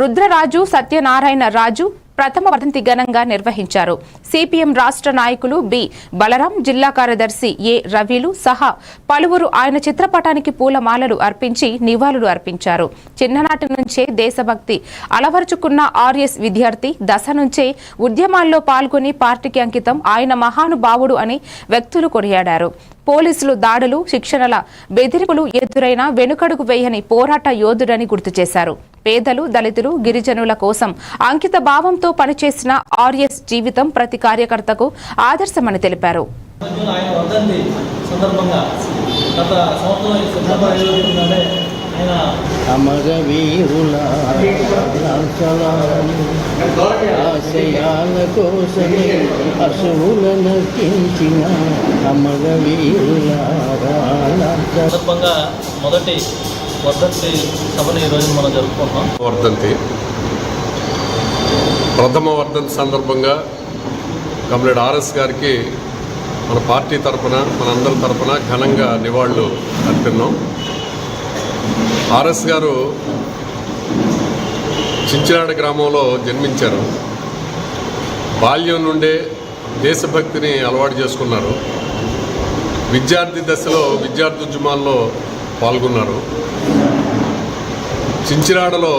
రుద్రరాజు సత్యనారాయణ రాజు ప్రథమ వదంతి ఘనంగా నిర్వహించారు. సిపిఎం రాష్ట్ర నాయకులు బి. బలరాం జిల్లా కార్యదర్శి ఏ. రవిలు సహా పలువురు ఆయన చిత్రపటానికి పూలమాలలు అర్పించి నివాళులు అర్పించారు. చిన్ననాటి నుంచే దేశభక్తి అలవరుచుకున్న ఆర్ఎస్ విద్యార్థి దశ నుంచే ఉద్యమాల్లో పాల్గొని పార్టీకి అంకితం ఆయన మహానుభావుడు అని వ్యక్తులు కొనియాడారు. పోలీసులు దాడులు శిక్షణల బెదిరింపులు ఎదురైన వెనుకడుగు వేయని పోరాట యోధుడని గుర్తు చేశారు. పేదలు దళితులు గిరిజనుల కోసం అంకిత భావంతో పనిచేసిన ఆర్ఎస్ జీవితం ప్రతి కార్యకర్తకు ఆదర్శమని తెలిపారు. ఆశయాల కోసమే సందర్భంగా మొదటి వర్ధంతి సభను ఈరోజు మనం జరుపుకుంటున్నాం. వర్ధంతి. ప్రథమ వర్ధంతి సందర్భంగా కమ్రేడ్ ఆర్ఎస్ గారికి మన పార్టీ తరఫున మనందరి తరఫున ఘనంగా నివాళులు అర్పిన్నాం ఆర్ఎస్ గారు చించినాడ గ్రామంలో జన్మించారు. బాల్యం నుండే దేశభక్తిని అలవాటు చేసుకున్నారు. విద్యార్థి దశలో విద్యార్థి ఉద్యమాల్లో పాల్గొన్నారు. చించినాడలో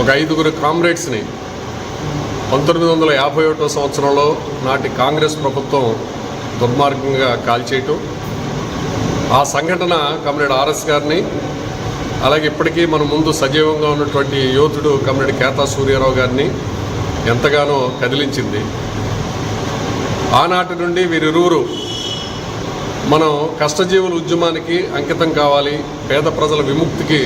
ఒక ఐదుగురు కామ్రేడ్స్ని పంతొమ్మిది వందల యాభై ఒకటో సంవత్సరంలో నాటి కాంగ్రెస్ ప్రభుత్వం దుర్మార్గంగా కాల్చేయటం. ఆ సంఘటన కమ్రేడ్ ఆర్ఎస్ గారిని అలాగే ఇప్పటికీ మన ముందు సజీవంగా ఉన్నటువంటి యోధుడు కమ్రేడ్ కేతా సూర్యారావు గారిని ఎంతగానో కదిలించింది. ఆనాటి నుండి వీరిరువురు మనం కష్టజీవుల ఉద్యమానికి అంకితం కావాలి పేద ప్రజల విముక్తికి